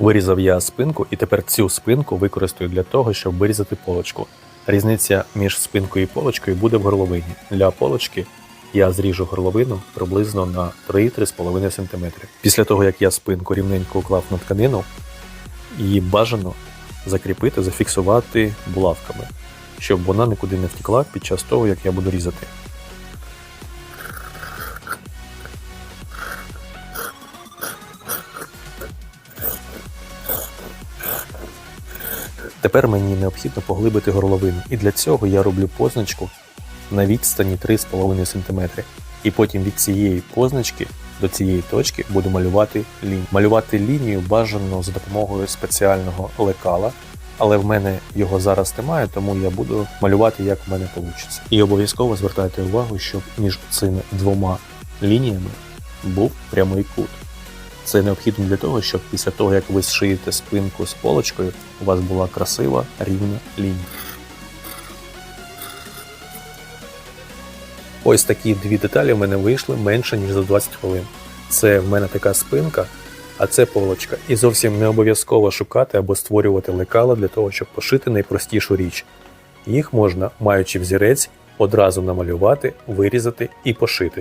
Вирізав я спинку і тепер цю спинку використаю для того, щоб вирізати полочку. Різниця між спинкою і полочкою буде в горловині. Для полочки я зріжу горловину приблизно на 3-3,5 см. Після того, як я спинку рівненько уклав на тканину, її бажано закріпити, зафіксувати булавками, щоб вона нікуди не втекла під час того, як я буду різати. Тепер мені необхідно поглибити горловину, і для цього я роблю позначку на відстані 3,5 см. І потім від цієї позначки до цієї точки буду малювати лінію. Малювати лінію бажано за допомогою спеціального лекала, але в мене його зараз немає, тому я буду малювати, як в мене вийде. І обов'язково звертайте увагу, щоб між цими двома лініями був прямий кут. Це необхідно для того, щоб після того, як ви зшиєте спинку з полочкою, у вас була красива рівна лінія. Ось такі дві деталі в мене вийшли менше, ніж за 20 хвилин. Це в мене така спинка, а це полочка. І зовсім не обов'язково шукати або створювати лекала для того, щоб пошити найпростішу річ. Їх можна, маючи взірець, одразу намалювати, вирізати і пошити.